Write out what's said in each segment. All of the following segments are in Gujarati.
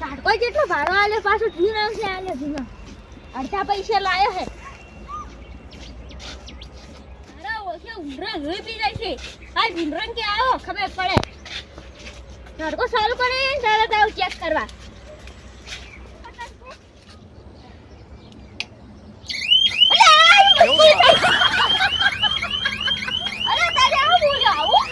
ઝાટકો જેટલો ભાડો આલે, પાછો જૂનો આવશે આલે જૂનો અડધા પૈસા લાયો હે. અરે ઓછે ઉંદરા લોહી પી જાય છે. આ ભીમરંગ કે આવો, ખબર પડે. ઝાટકો સારું પડે તરત આવું ચેક કરવા અલે, આ મસ્તી થઈ. અરે તારે આવું બોલ્યો આવું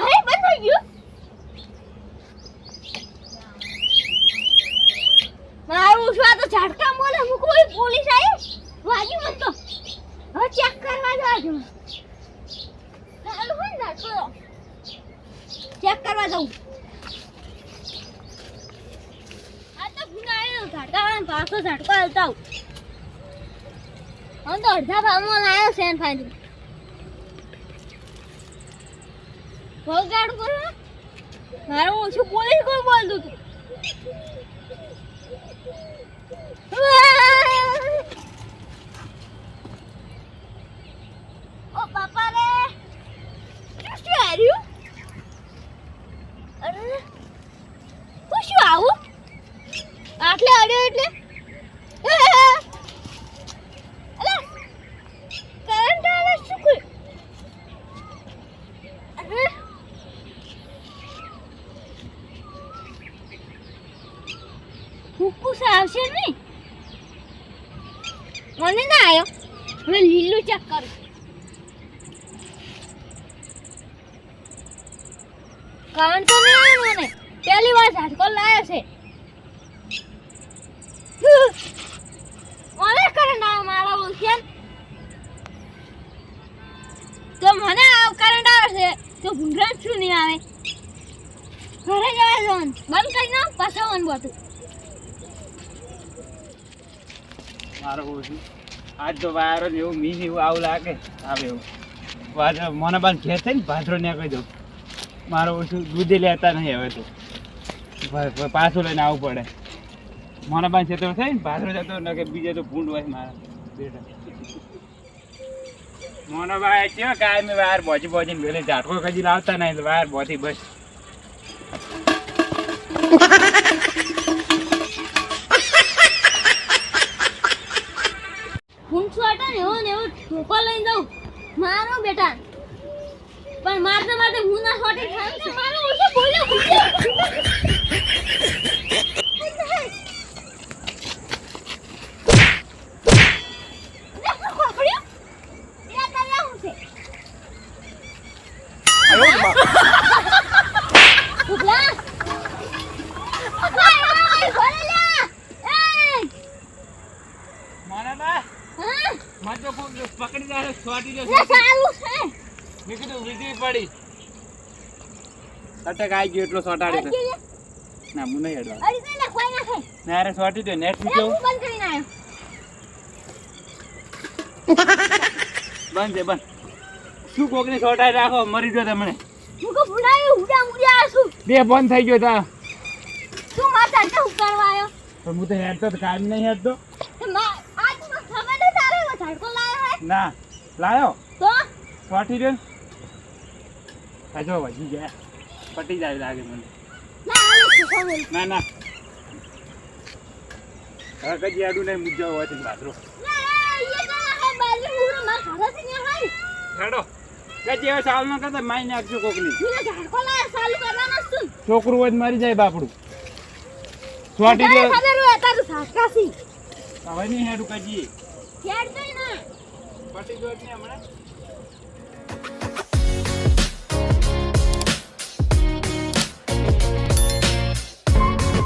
અરે બંધ થઈ ગયું શું તો ઝાટકા બોલે, હું કોઈ પોલીસ આવી વાગ્યું મત તો. હવે ચેક કરવા જવા ચાલુ હોય ને ચેક કરવા જાઉં. આ તો ગુનાયો ઝાટકા વાળાને પાછો ઝાટકો હાલતા હું તો અડધા ભાવમાં લાવ્યો છે ફાઈનલ ભગાડ કરો મારું ઓછું પોલીસ કોઈ બોલતું હતું ઓ બાપા રે શું શું હાર્યું અરે હું શું આવું આટલે અડ્યો એટલે? આવશે નહીં. મને ના આવ્યો હવે લીલું ચેક કરું. કરંટ તો નહીં આવ્યો મને. પહેલી વાર ઝાટકો લાવ્યો છે. શું નહીં આવે. ઘરે જવા જવાનું બંધ કરી પાછા વન બોતું મારો ઓછું આજ તો વાયરો ને એવું મીન એવું આવું લાગે. આવે એવું. વાયરો મને બાન ઘેર થઈ ને ભાદરો ને કહી દઉં મારો ઓછું દૂધે લેતા નહીં હવે તો. પાછું લઈને આવવું પડે. મને બાન છે તો થઈ ને, ભાદરો જતો ન કે બીજે તો ભૂંડ હોય મારા. બેટા. મોનો ભાઈ છે કાંઈ મેં વાયર બોજી બોજીને વેલે ઝાટકો કદી લાવતા નહીં તો વાયર બોથી બસ. હું હતા ને એવો ને એવો ઠોકો લઈને દઉં મારો બેટા. પણ મારતા મારતા હું ના છોટી ખાઈ મારો ઓછો બોલ્યો ઉભલા ઉભલા એ ભરેલા એ મોનો બા હા મને તો પકડી છોટી લે ચાલુ છે. મેં કીધું વીજળી પડી. અટક આવી ગયો એટલો સોટાડી દે ના હું નહીં હેડવા અડકી લે કોઈ નાખે. ના અરે સોટી દો નેટ લે બંધ કરીને આવ્યો. બંધ છે બંધ. શું કોકની સોટાઈ રાખો? મરી જો તમને. હું કો ભૂલાયું ઉડા મુડ્યા છું. બે બંધ થઈ ગયો તા. શું માતા હું કરવા આવ્યો? પણ હું તો હેડતો તો કામ નહીં હેડતો. મા આજ તો ખબર નહીં તારે ઝાડકો ના લાયો. તો? સોટી દો આ જો વધી ગયા. પટી જાય લાગે મને. ના ના ના. હવે કજી આડું નહીં મુદ્દો હોય તો હાઈ હેડો. કજી હવે સાલ ન કરતા માઈ નાખજો કોકની. છોકરું હોય મારી જાય બાપડું. સ્વાટી દે હવે નહીં હેડું કજી હેડ તો ના. પટી ગયો ને હમણાં?